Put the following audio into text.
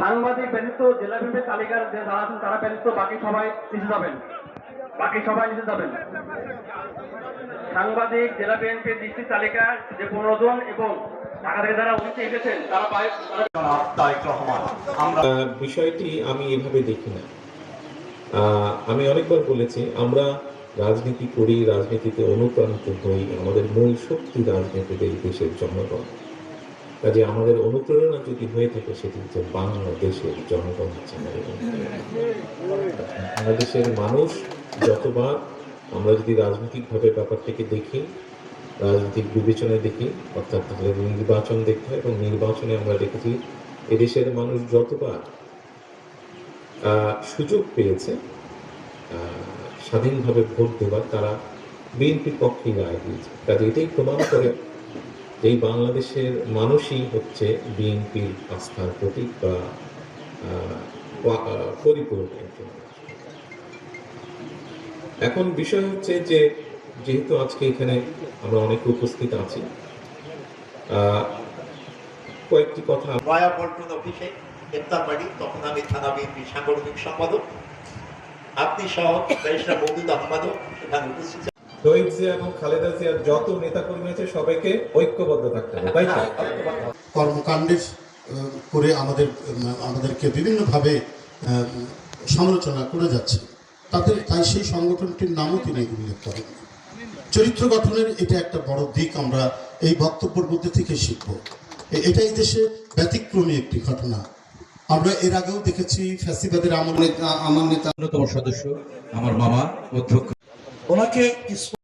সাংবাদিক ব্যতীত জেলা বিভাগের তালিকার যে যারা আছেন তারা ব্যতীত বাকি সবাই নিচে যাবেন। বাকি সবাই নিচে যাবেন। সাংবাদিক জেলা বিএনপির দৃষ্টি তালিকা যে পনেরো জন এবং বিষয়টি আমি এভাবে দেখি না। আমি অনেকবার বলেছি আমরা রাজনীতি করি, রাজনীতিতে অনুপ্রাণিত হই, আমাদের মূল শক্তি রাজনীতিতে দেশের জনগণ। কাজে আমাদের অনুপ্রেরণা যদি হয়ে থাকে, সেটি হচ্ছে বাংলাদেশের জনগণ হচ্ছে বাংলাদেশের মানুষ যতবার আমরা যদি রাজনৈতিকভাবে ব্যাপারটাকে দেখি, রাজনৈতিক বিবেচনায় দেখি, অর্থাৎ নির্বাচন দেখতে হয় এবং নির্বাচনে আমরা দেখেছি এদেশের মানুষ যতবার সুযোগ পেয়েছে স্বাধীনভাবে ভোট দেওয়ার তারা বিএনপির পক্ষেই রায় দিয়েছে। কাজে এটাই প্রমাণ করে যে বাংলাদেশের মানুষই হচ্ছে বিএনপির আস্থার প্রতীক বা আহ, পা- পরিপূরক একজন এখন বিষয় হচ্ছে যে যেহেতু আজকে এখানে আমরা অনেকে উপস্থিত আছি কয়েকটি কথা পল্টন অফিসে গ্রেপ্তার বাড়ি তখন আমি থানা বিএনপির সাংগঠনিক সম্পাদক। আপনি সহ ব্যারিস্টার মৌদুদ আহমদও সেখানে উপস্থিত শহীদ জিয়া এবং খালেদা জিয়ার যত নেতা কর্মী আছে সবাইকে ঐক্যবদ্ধ থাকতে হবে তাই কর্মকাণ্ডের করে আমাদের আমাদেরকে বিভিন্নভাবে সমালোচনা করে যাচ্ছে। তাদের তাই সেই সংগঠনটির নামও তিনি উল্লেখ করেন। চরিত্র গঠনের এটা একটা বড় দিক আমরা এই বক্তব্যের মধ্যে থেকে শিখব। এ- এটা এই দেশে ব্যতিক্রমী একটি ঘটনা। আমরা এর আগেও দেখেছি ফ্যাসিবাদের আমার নেতা আমার নেতা অন্যতম সদস্য আমার মামা অধ্যক্ষ। ওনাকে